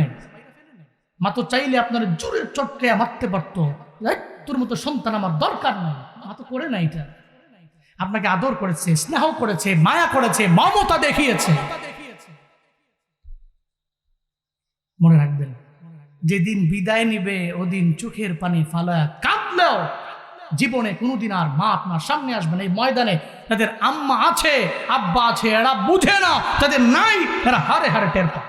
নেই চাইলে আপনার জোরে চটকে মারতে পারতো। তোর মতো সন্তান আমার দরকার নাই। মা তো করে না এটা। আপনাকে আদর করেছে, স্নেহ করেছে, মায়া করেছে, মমতা দেখিয়েছে। মনে রাখবেন, যেদিন বিদায় নিবে, ওদিন চোখের পানি ফালায় কাঁদলেও জীবনে কোনোদিন আর মা আপনার সামনে আসবে না। এই ময়দানে তাদের আম্মা আছে, আব্বা আছে, এরা বুঝে না, তাদের নাই, এরা হারে হারে টের পায়।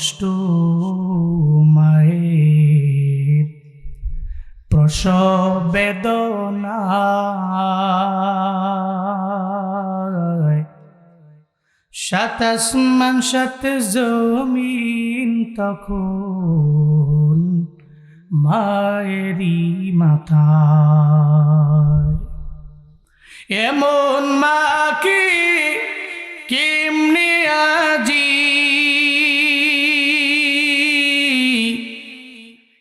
কষ্ট মায়ের, প্রসব বেদনায়। সাত সাত জমিন তখন মায়েরই মাথায়। এমন মা কি, কেমনি আজি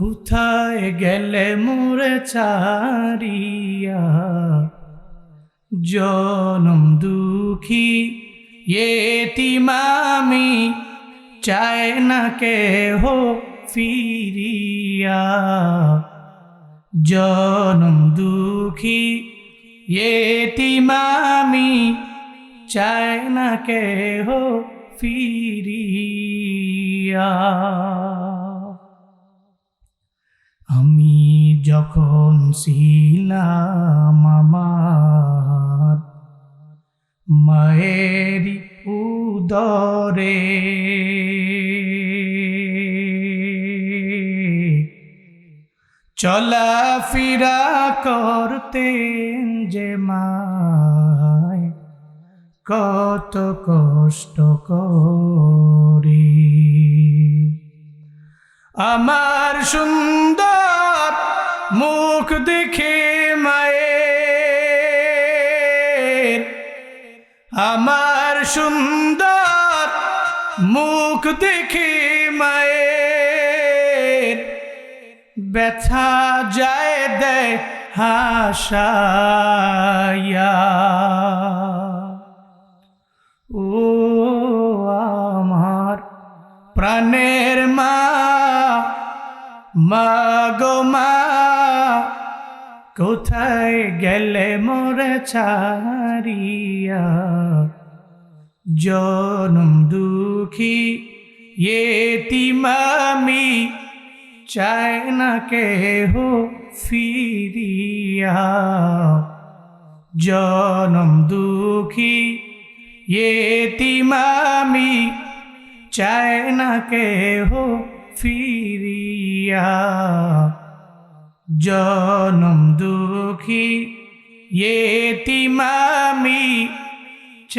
কোথায় গেলে মোরে চারিয়া জনম দুঃখী, এটি মামি, চায় না কে হো ফিরিয়া। জনম দুঃখী, এটি মামি, চায় না কে হো ফিরিয়া। আমি যখন ছিলাম আমার মায়ের উদরে চলাফেরা করতেন যে মায় কত কষ্ট করি। আমার সুন্দর মুখ দেখে মায়ের। আমার সুন্দর মুখ দেখে মায়ের। ব্যথা যায় দেয় হাসায়া মা গো মা, কোথায় গেলে মোরে ছাড়িয়া? জনম দুঃখী এটি মামি চায় না কে হো ফিরিয়া। জনম দুঃখী এটি মামি চায় না কে হো ফিরিয়া জনম দুঃখী এ মামি